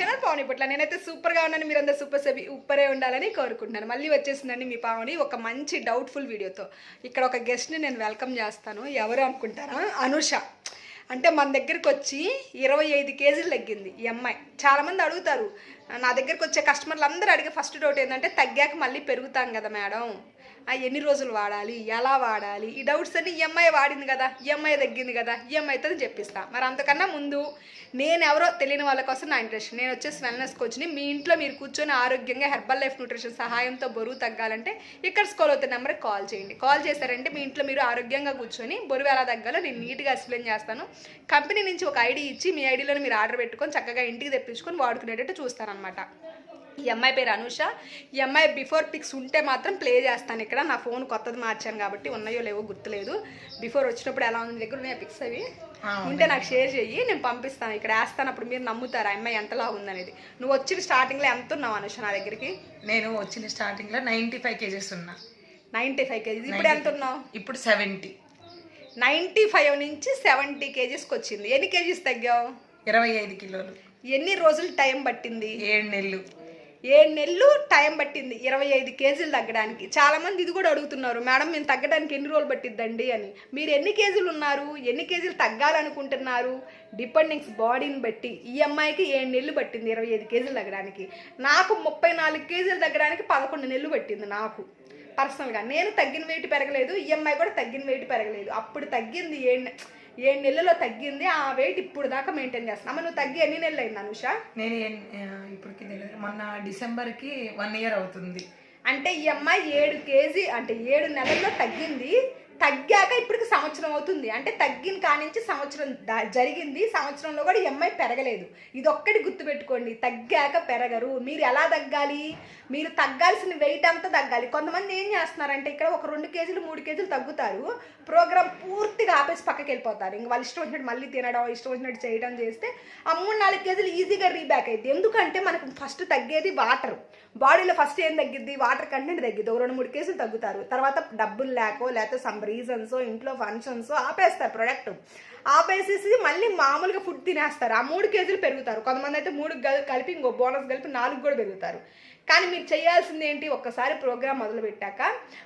Channel Pavani పుట్ల నేనైతే సూపర్గా ఉన్నాను. మీరందరూ సూపర్ సెబి ఉప్పరే ఉండాలని కోరుకుంటున్నాను. మళ్ళీ వచ్చేసిందండి మీ పావని ఒక మంచి డౌట్ఫుల్ వీడియోతో ఇక్కడ ఒక గెస్ట్ని నేను వెల్కమ్ చేస్తాను. ఎవరు అనుకుంటారా? అనుష. అంటే మన దగ్గరికి వచ్చి ఇరవై ఐదు కేజీలు తగ్గింది ఈ అమ్మాయి. చాలామంది అడుగుతారు నా దగ్గరికి వచ్చే కస్టమర్లు అందరూ అడిగే ఫస్ట్ డౌట్ ఏంటంటే తగ్గాక మళ్ళీ పెరుగుతాం కదా మేడం. ఎన్ని రోజులు వాడాలి? ఎలా వాడాలి? ఈ డౌట్స్ అన్ని ఈఎంఐ వాడింది కదా ఈఎంఐ తగ్గింది కదా ఈఎంఐతో చెప్పిస్తా. మరి అంతకన్నా ముందు నేను ఎవరో తెలియని వాళ్ళ కోసం నా ఇంట్రెస్ట్. నేను వచ్చేసి వెల్నెస్ కోచ్ని మీ ఇంట్లో మీరు కూర్చొని ఆరోగ్యంగా హెర్బల్ లైఫ్ న్యూట్రిషన్ సహాయంతో బరువు తగ్గాలంటే ఇక్కడ స్కోల్ అవుతున్న నెంబర్కి కాల్ చేయండి. కాల్ చేశారంటే మీ ఇంట్లో మీరు ఆరోగ్యంగా కూర్చొని బరువు ఎలా తగ్గాలో నేను నీట్గా ఎక్స్ప్లెయిన్ చేస్తాను. కంపెనీ నుంచి ఒక ఐడి ఇచ్చి మీ ఐడిలో మీరు ఆర్డర్ పెట్టుకొని చక్కగా ఇంటికి తెప్పించుకొని వాడుకునేటట్టు చూస్తారనమాట ఈ అమ్మాయి పేరు అనుష. ఈ అమ్మాయి బిఫోర్ పిక్స్ ఉంటే మాత్రం ప్లే చేస్తాను ఇక్కడ. నా ఫోన్ కొత్తది మార్చాను కాబట్టి ఉన్నాయో లేవో గుర్తులేదు. బిఫోర్ వచ్చినప్పుడు ఎలా ఉంది? దగ్గర ఉన్నాయి పిక్స్ అవి? ఉంటే నాకు షేర్ చెయ్యి నేను పంపిస్తాను. ఇక్కడ వేస్తాను. అప్పుడు మీరు నమ్ముతారు ఆ అమ్మాయి ఎంతలా ఉందనేది. నువ్వు వచ్చిన స్టార్టింగ్లో ఎంత ఉన్నావు అనుష నా దగ్గరికి? నేను వచ్చిన స్టార్టింగ్లో నైన్టీ ఫైవ్ కేజెస్ ఉన్నా. నైంటీ ఫైవ్ కేజీస్ ఇప్పుడు ఎంత ఉన్నావు? ఇప్పుడు సెవెంటీ నైంటీ ఫైవ్ నుంచి సెవెంటీ కేజీస్కి వచ్చింది. ఎన్ని కేజీస్ తగ్గావు? ఇరవై ఐదు కిలోలు. ఎన్ని రోజులు టైం పట్టింది? ఏడు నెలలు. ఏడు నెలలు టైం పట్టింది ఇరవై ఐదు కేజీలు తగ్గడానికి. చాలామంది ఇది కూడా అడుగుతున్నారు మేడం మేము తగ్గడానికి ఎన్ని రోజులు పట్టిద్దండి? అని. మీరు ఎన్ని కేజీలు ఉన్నారు? ఎన్ని కేజీలు తగ్గాలనుకుంటున్నారు? డిపెండింగ్స్ బాడీని బట్టి ఈ అమ్మాయికి ఏడు నెలలు పట్టింది ఇరవై ఐదు కేజీలు తగ్గడానికి. నాకు ముప్పై నాలుగు కేజీలు తగ్గడానికి పదకొండు నెలలు పట్టింది నాకు. పర్సనల్గా నేను తగ్గిన వెయిట్ పెరగలేదు ఈ అమ్మాయి కూడా తగ్గిన వెయిట్ పెరగలేదు. అప్పుడు తగ్గింది ఏడు ఏడు నెలల్లో తగ్గింది ఆ వెయిట్ ఇప్పుడు దాకా మెయింటైన్ చేస్తున్నాం. అమ్మ నువ్వు తగ్గి ఎన్ని నెలలు అయింది అనుష? నేను ఇప్పటికి మొన్న డిసెంబర్కి వన్ ఇయర్ అవుతుంది. అంటే ఈ అమ్మాయి ఏడు కేజీ అంటే ఏడు నెలల్లో తగ్గింది. తగ్గాక ఇప్పటికి సంవత్సరం అవుతుంది. అంటే తగ్గిన కానించి సంవత్సరం జరిగింది. సంవత్సరంలో కూడా ఎంఐ పెరగలేదు. ఇది ఒక్కటి గుర్తుపెట్టుకోండి. తగ్గాక పెరగరు. మీరు ఎలా తగ్గాలి? మీరు తగ్గాల్సిన వెయిట్ అంతా తగ్గాలి. కొంతమంది ఏం చేస్తున్నారంటే ఇక్కడ ఒక రెండు కేజీలు మూడు కేజీలు తగ్గుతారు. ప్రోగ్రామ్ పూర్తిగా ఆపేసి పక్కకి వెళ్ళిపోతారు. ఇంక వాళ్ళు ఇష్టం వచ్చినట్టు మళ్ళీ తినడం ఇష్టం వచ్చినట్టు చేయడం చేస్తే ఆ మూడు నాలుగు కేజీలు ఈజీగా రీబ్యాక్ అవుతుంది ఎందుకంటే మనకు ఫస్ట్ తగ్గేది వాటర్. బాడీలో ఫస్ట్ ఏం తగ్గిద్ది? Water content తగ్గిద్ది. ఒక రెండు మూడు కేజీలు తగ్గుతారు. తర్వాత డబ్బులు లేకో లేకపోతే సమ్ రీజన్స్ ఇంట్లో ఫంక్షన్స్ ఆపేస్తారు ప్రొడక్ట్ ఆపేసేసి మళ్ళీ మామూలుగా ఫుడ్ తినేస్తారు. ఆ మూడు కేజీలు పెరుగుతారు. కొంతమంది అయితే మూడు కలిపి ఇంకో బోనస్ కలిపి నాలుగు కూడా పెరుగుతారు. కానీ మీరు చేయాల్సింది ఏంటి? ఒక్కసారి ప్రోగ్రామ్ మొదలు పెట్టాక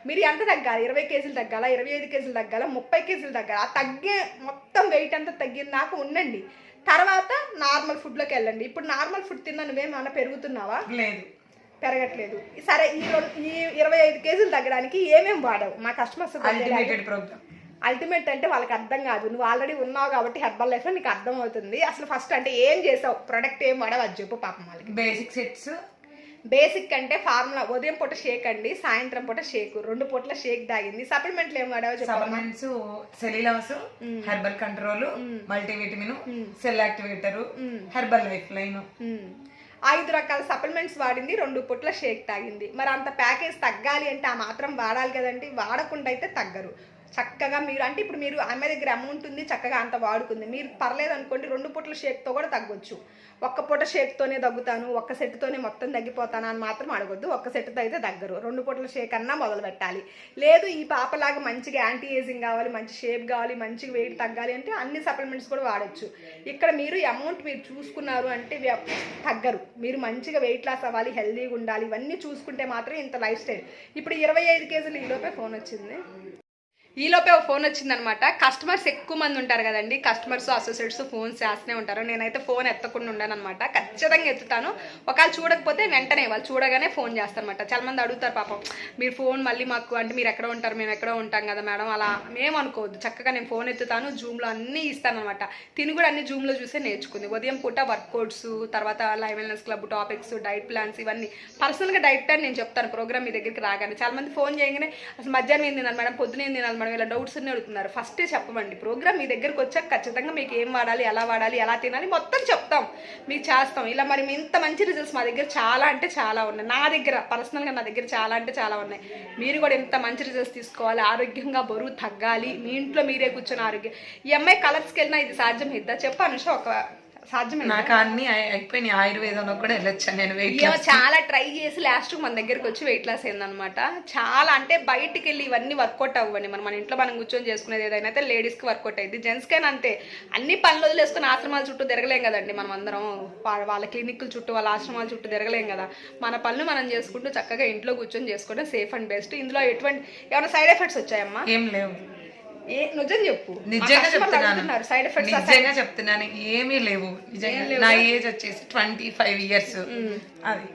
మీరు ఎంత తగ్గాలి? ఇరవై కేజీలు తగ్గాలా? ఇరవై ఐదు కేజీలు తగ్గాలా? ముప్పై కేజీలు తగ్గాలా? ఆ తగ్గే మొత్తం వెయిట్ అంతా తగ్గిన దాకా ఉండండి. తర్వాత నార్మల్ ఫుడ్లోకి వెళ్ళండి. ఇప్పుడు నార్మల్ ఫుడ్ తిన్నా నువ్వేమన్నా పెరుగుతున్నావా? లేదు. పెరగట్లేదు. సరే ఈ రెండు ఈ ఇరవై ఐదు కేజీలు తగ్గడానికి ఏమేమి వాడవు. మా కస్టమర్స్ అల్టిమేట్ అంటే వాళ్ళకి అర్థం కాదు. నువ్వు ఆల్రెడీ ఉన్నావు కాబట్టి హెర్బల్ లైఫ్లో నీకు అర్థం అవుతుంది. అసలు ఫస్ట్ అంటే ఏం చేసావు? ప్రొడక్ట్ ఏం వాడవు? అది చెప్పు పాపం వాళ్ళకి. బేసిక్ సెట్స్ బేసిక్ అంటే ఫార్ములా ఉదయం పూట షేక్ అండి సాయంత్రం పూట షేక్ రెండు పూటల షేక్ తాగింది. సప్లిమెంట్లు ఏం వాడావో supplements సెలిలాస్ herbal control multivitamin cell activator Herbalife line. ఐదు రకాల సప్లిమెంట్స్ వాడింది రెండు పుట్ల షేక్ తాగింది. మరి అంత ప్యాకేజ్ తగ్గాలి అంటే ఆ మాత్రం వాడాలి కదండి. వాడకుండా అయితే తగ్గరు. చక్కగా మీరు అంటే ఇప్పుడు మీరు ఆమె దగ్గర అమౌంట్ ఉంది చక్కగా అంత వాడుకుంది. మీరు పర్లేదు అనుకోండి రెండు పూటల షేక్తో కూడా తగ్గొచ్చు. ఒక్క పూట షేక్తోనే తగ్గుతాను ఒక్క సెట్తోనే మొత్తం తగ్గిపోతాను అని మాత్రం అడగొద్దు. ఒక్క సెట్తో అయితే తగ్గరు. రెండు పూటల షేక్ అన్నా మొదలు పెట్టాలి. లేదు ఈ పాపలాగా మంచిగా యాంటీ ఏజింగ్ కావాలి మంచి షేప్ కావాలి మంచిగా వెయిట్ తగ్గాలి అంటే అన్ని సప్లిమెంట్స్ కూడా వాడొచ్చు. ఇక్కడ మీరు అమౌంట్ మీరు చూసుకున్నారు అంటే తగ్గరు. మీరు మంచిగా వెయిట్ లాస్ అవ్వాలి హెల్దీగా ఉండాలి. ఇవన్నీ చూసుకుంటే మాత్రం ఇంత లైఫ్ స్టైల్ ఇప్పుడు ఇరవై ఐదు కేజీలు ఈలోపే ఫోన్ వచ్చింది. ఈలోపే ఒక ఫోన్ వచ్చిందనమాట. కస్టమర్స్ ఎక్కువ మంది ఉంటారు కదండి. కస్టమర్స్ అసోసియేట్స్ ఫోన్స్ చేస్తూనే ఉంటారు. నేనైతే ఫోన్ ఎత్తకుండా ఉండను అనమాట ఖచ్చితంగా ఎత్తుతాను. ఒకవేళ చూడకపోతే వెంటనే వాళ్ళు చూడగానే ఫోన్ చేస్తారనమాట. చాలా మంది అడుగుతారు పాపం మీరు ఫోన్ మళ్ళీ మాకు అంటే మీరు ఎక్కడ ఉంటారు మేము ఎక్కడో ఉంటాం కదా మేడం. అలా మేము అనుకోవద్దు. చక్కగా నేను ఫోన్ ఎత్తుతాను జూమ్లో అన్నీ ఇస్తాను అనమాట తిని కూడా అన్ని జూమ్లో చూసే నేర్చుకుంది. ఉదయం పూట వర్కౌట్స్ తర్వాత live wellness club topics diet plans ఇవన్నీ. పర్సనల్గా డైట్ ప్లాన్ నేను చెప్తాను ప్రోగ్రామ్ మీ దగ్గరికి రాగానే. చాలా మంది ఫోన్ చేయగానే అసలు మధ్యాహ్నం ఏం తినాలి మేడం? పొద్దున ఏం తినాలి మనం ఇలా డౌట్స్ అన్ని అడుగుతున్నారు. ఫస్టే చెప్పమండి. ప్రోగ్రామ్ మీ దగ్గరకు వచ్చాక ఖచ్చితంగా మీకు ఏం వాడాలి ఎలా వాడాలి ఎలా తినాలి మొత్తం చెప్తాం. మీకు చేస్తాం. ఇలా మరి ఇంత మంచి రిజల్ట్స్ మా దగ్గర చాలా అంటే చాలా ఉన్నాయి. నా దగ్గర పర్సనల్గా నా దగ్గర చాలా అంటే చాలా ఉన్నాయి. మీరు కూడా ఇంత మంచి రిజల్ట్స్ తీసుకోవాలి. ఆరోగ్యంగా బరువు తగ్గాలి. మీ ఇంట్లో మీరే కూర్చొని ఆరోగ్యం ఈ అమ్మాయి కలర్స్కి వెళ్ళినా ఇది సాధ్యం ఇద్దా? చెప్పు అనుష ఒక సాధ్యమే నాకు అన్ని అయి- అయిపోయినాయి. ఆయుర్వేదంలో కూడా వెళ్ళొచ్చాను నేను వెయిట్ చాలా ట్రై చేసి లాస్ట్ మన దగ్గరికి వచ్చి వెయిట్ లాస్ అయిందనమాట చాలా అంటే బయటికి వెళ్ళి ఇవన్నీ వర్కౌట్ అవ్వండి. మనం మన ఇంట్లో మనం కూర్చొని చేసుకునేది ఏదైనా అయితే లేడీస్కి వర్కౌట్ అయింది జెంట్స్కైనా అంతే. అన్ని పనులు వదిలేసుకుని ఆశ్రమాల చుట్టూ తిరగలేం కదండి మనం అందరం. వాళ్ళ క్లినిక్ల చుట్టూ వాళ్ళ ఆశ్రమాల చుట్టూ తిరగలేం కదా. మన పనులు మనం చేసుకుంటూ చక్కగా ఇంట్లో కూర్చొని చేసుకోవడం సేఫ్ అండ్ బెస్ట్ ఇందులో ఎటువంటి ఏమైనా సైడ్ ఎఫెక్ట్స్ వచ్చాయమ్మా? ఏం లేవు. ఏ నిజం చెప్పు. నిజంగా చెప్తున్నాను. సైడ్ ఎఫెక్ట్స్ నిజంగా చెప్తున్నాను. ఏమీ లేవు. నిజంగా నా ఏజ్ వచ్చేసి ట్వంటీ ఫైవ్ ఇయర్స్ అది.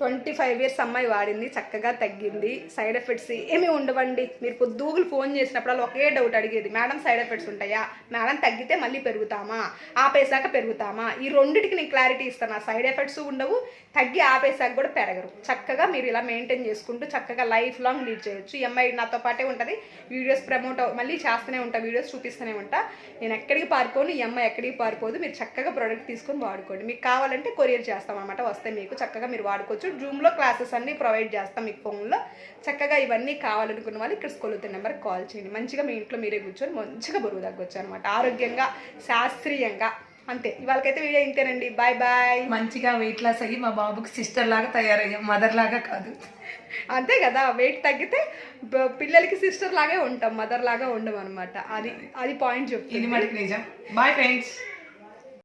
ట్వంటీ ఫైవ్ ఇయర్స్ అమ్మాయి వాడింది చక్కగా తగ్గింది. సైడ్ ఎఫెక్ట్స్ ఏమీ ఉండవండి. మీరు పొద్దుగులు ఫోన్ చేసినప్పుడు ఒకే డౌట్ అడిగేది మేడం సైడ్ ఎఫెక్ట్స్ ఉంటాయా? మేడం తగ్గితే మళ్ళీ పెరుగుతామా? ఆపేసాక పెరుగుతామా? ఈ రెండింటికి నేను క్లారిటీ ఇస్తాను. ఆ సైడ్ ఎఫెక్ట్స్ ఉండవు తగ్గి ఆపేసాక కూడా పెరగరు. చక్కగా మీరు ఇలా మెయింటైన్ చేసుకుంటూ చక్కగా లైఫ్ లాంగ్ లీడ్ చేయొచ్చు. ఈ అమ్మాయి నాతో పాటే ఉంటుంది. వీడియోస్ ప్రమోట్ మళ్ళీ చేస్తూనే ఉంటా వీడియోస్ చూపిస్తూనే ఉంటా. నేను ఎక్కడికి పారిపోను ఈ అమ్మాయి ఎక్కడికి పారిపోదు. మీరు చక్కగా ప్రోడక్ట్ తీసుకొని వాడుకోండి. మీకు కావాలంటే కొరియర్ చేస్తామన్నమాట అనమాట వస్తే మీకు చక్కగా మీరు వాడుకోవచ్చు. జూమ్లో క్లాసెస్ అన్ని ప్రొవైడ్ చేస్తాం మీకు ఫోన్లో. చక్కగా ఇవన్నీ కావాలనుకున్న వాళ్ళు ఇక్కడ స్కూల్ నెంబర్ కాల్ చేయండి. మంచిగా మీ ఇంట్లో మీరే కూర్చొని మంచిగా బరువు తగ్గొచ్చు అనమాట ఆరోగ్యంగా శాస్త్రీయంగా. అంతే. ఇవాళకైతే వీడియో ఇంతేనండి. Bye bye. మంచిగా వెయిట్ లాస్ అయ్యి మా బాబుకి సిస్టర్ లాగా తయారయ్యాం. మదర్ లాగా కాదు. అంతే కదా. వెయిట్ తగ్గితే పిల్లలకి సిస్టర్ లాగే ఉంటాం. మదర్ లాగా ఉండం అనమాట అది. అది పాయింట్ చెప్తుంది. ఇది మనకి నిజం. Bye friends.